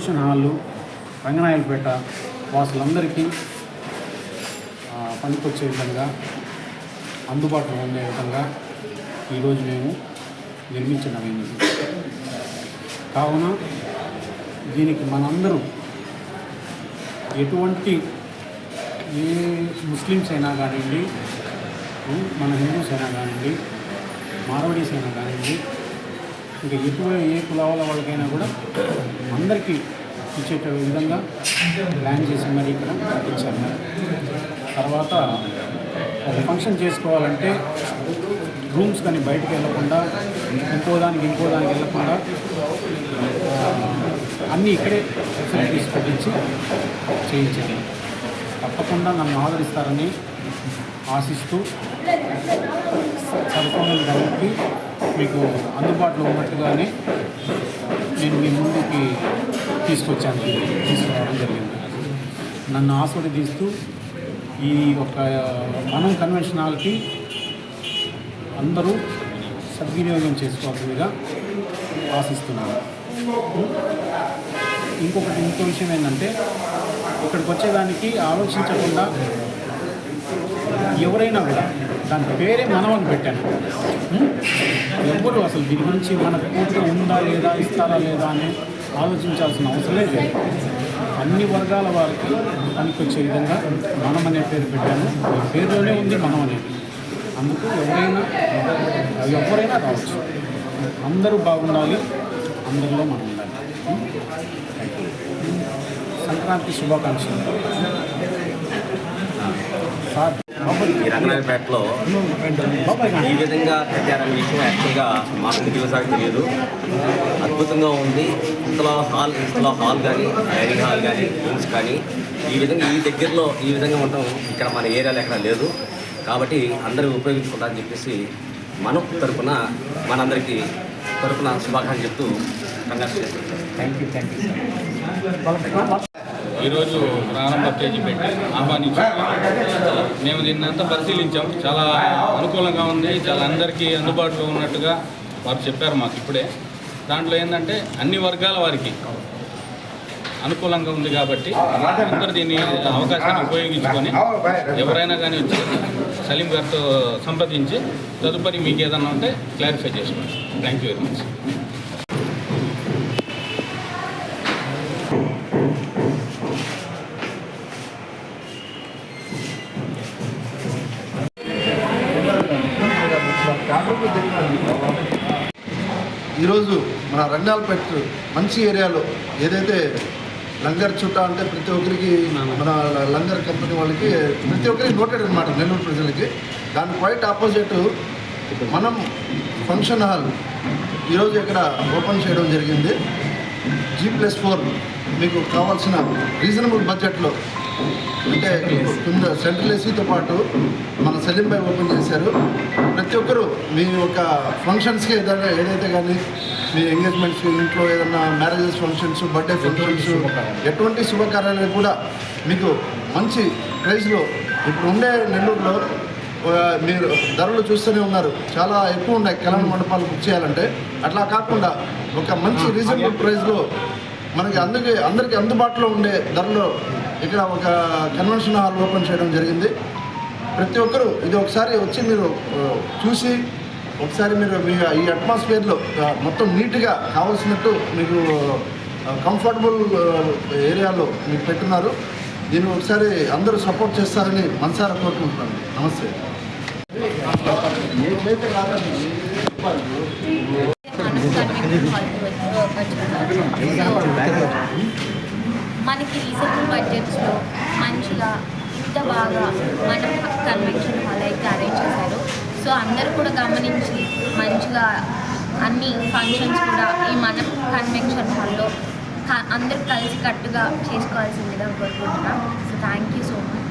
Convention హాళ్ళు రంగనాయలపేట వాసులందరికీ పనికొచ్చే విధంగా అందుబాటులో ఉండే విధంగా ఈరోజు మేము నిర్మించడమైనది కావున దీనికి మనందరూ ఎటువంటి ఏ ముస్లిమ్స్ అయినా కానివ్వండి మన హిందూస్ అయినా కానివ్వండి మార్వడీస్ అయినా కానివ్వండి ఇంకా ఎటువంటి ఏ కులాల వాళ్ళకైనా కూడా అందరికీ ఇచ్చేట విధంగా ప్లాన్ చేసి మరి ఇక్కడ ఇచ్చారు. తర్వాత ఒక ఫంక్షన్ చేసుకోవాలంటే రూమ్స్ కానీ బయటకు వెళ్ళకుండా ఇంకో దానికి ఇంకో దానికి వెళ్ళకుండా అన్నీ ఇక్కడే ఫెసిలిటీస్ పెట్టించి చేయించాను తప్పకుండా నన్ను ఆదరిస్తారని ఆశిస్తూ సరఫరాలు కాబట్టి మీకు అందుబాటులో ఉన్నట్టుగానే నేను మీ ముందుకి తీసుకొచ్చాను. తీసుకురావడం జరిగింది. నన్ను ఆస్వాదిస్తూ ఈ ఒక మనం కన్వెన్షన్ హాల్కి అందరూ సద్వినియోగం చేసుకోవాల్సిందిగా ఆశిస్తున్నాను. ఇంకొకటి ఇంకో విషయం ఏంటంటే ఇక్కడికి వచ్చేదానికి ఆలోచించకుండా ఎవరైనా కూడా దాని పేరే మనవని పెట్టాను. ఎవరు అసలు దీని గురించి మన పూర్తిగా ఉందా లేదా ఇస్తారా లేదా అని ఆలోచించాల్సిన అవసరం లేదు. అన్ని వర్గాల వారికి పనికొచ్చే విధంగా మనం అనే పేరు పెట్టాను. పేరులోనే ఉంది మనం అనేది అందుకు ఎవరైనా ఎవరైనా రావచ్చు. అందరూ బాగుండాలి అందరిలో మనం ఉండాలి. సంక్రాంతి శుభాకాంక్షలు. సార్. ఈ రంగనాయపేటలో ఈ విధంగా కట్టారనే విషయం యాక్చువల్గా మాకు తెలియసారి తెలియదు. అద్భుతంగా ఉంది. ఇంతలో హాల్ ఇంతలో హాల్ కానీ డైనింగ్ హాల్ కానీ రూమ్స్ కానీ ఈ విధంగా ఈ దగ్గరలో ఈ విధంగా ఉండటం ఇక్కడ మన ఏరియాలో ఎక్కడ లేదు. కాబట్టి అందరూ ఉపయోగించుకుంటారని చెప్పేసి మనం తరఫున మనందరికీ తరపున శుభాకాంక్షలు చెప్తూ కంగారు thank you thank you sir ఈరోజు ప్రారంభ పేజీ పెట్టి ఆహ్వానించాం. మేము దీన్ని అంతా పరిశీలించాం. చాలా అనుకూలంగా ఉంది. చాలా అందరికీ అందుబాటులో ఉన్నట్టుగా వారు చెప్పారు మాకు ఇప్పుడే. దాంట్లో ఏంటంటే అన్ని వర్గాల వారికి అనుకూలంగా ఉంది కాబట్టి అందరు దీన్ని అవకాశాన్ని ఉపయోగించుకొని ఎవరైనా కానీ వచ్చి సలీం గారితో సంప్రదించి తదుపరి మీకు ఏదన్నా ఉంటే క్లారిఫై చేసుకోండి థ్యాంక్ యూ వెరీ మచ్ ఈరోజు మన రంగాలపేట మంచి ఏరియాలో ఏదైతే లంగర్ చుట్టా అంటే ప్రతి ఒక్కరికి మన లంగర్ కంపెనీ వాళ్ళకి ప్రతి ఒక్కరికి నోటెడ్ అనమాట నెల్లూరు ప్రజలకి. దాని క్వైట్ ఆపోజిట్ మనం ఫంక్షన్ హాల్ ఈరోజు ఇక్కడ ఓపెన్ చేయడం జరిగింది. జీ ప్లస్ ఫోర్ మీకు కావాల్సిన రీజనబుల్ బడ్జెట్లో అంటే కింద సెంట్రల్ ఏసీతో పాటు మన సలీం ఓపెన్ చేశారు. ప్రతి ఒక్కరూ మీ యొక్క ఫంక్షన్స్కి ఏదైనా ఏదైతే కానీ మీ ఎంగేజ్మెంట్స్ ఇంట్లో ఏదైనా మ్యారేజెస్ ఫంక్షన్స్ బర్త్డే ఫంక్షన్స్ ఎటువంటి శుభకార్యాలు కూడా మీకు మంచి ప్రైస్లో ఇప్పుడు ఉండే నెల్లూరులో మీరు ధరలు చూస్తూనే ఉన్నారు. చాలా ఎక్కువ ఉన్నాయి. కళ్యాణ మండపాలు బుక్ చేయాలంటే. అట్లా కాకుండా ఒక మంచి రీజనబుల్ ప్రైస్లో మనకి అందుకే అందరికీ అందుబాటులో ఉండే ధరలో ఇక్కడ ఒక కన్వెన్షన్ హాల్ ఓపెన్ చేయడం జరిగింది. ప్రతి ఒక్కరూ ఇది ఒకసారి వచ్చి మీరు చూసి ఒకసారి మీరు మీ ఈ అట్మాస్ఫియర్లో మొత్తం నీట్గా కావాల్సినట్టు మీకు కంఫర్టబుల్ ఏరియాలో మీకు పెట్టున్నారు. దీన్ని ఒకసారి అందరూ సపోర్ట్ చేస్తారని మనసారా కోరుకుంటున్నాను. నమస్తే. మనకి రీసెంట్ బడ్జెట్స్లో మంచిగా ఇంత బాగా మనం కన్వెన్షన్ హాల్ అయితే అరేంజ్ చేశారు. సో అందరూ కూడా గమనించి మంచిగా అన్ని ఫంక్షన్స్ కూడా ఈ మనం కన్వెన్షన్ హాల్లో అందరూ కలిసి కట్టుగా చేసుకోవాల్సిందిగా కోరుకుంటున్నాం so thank you so much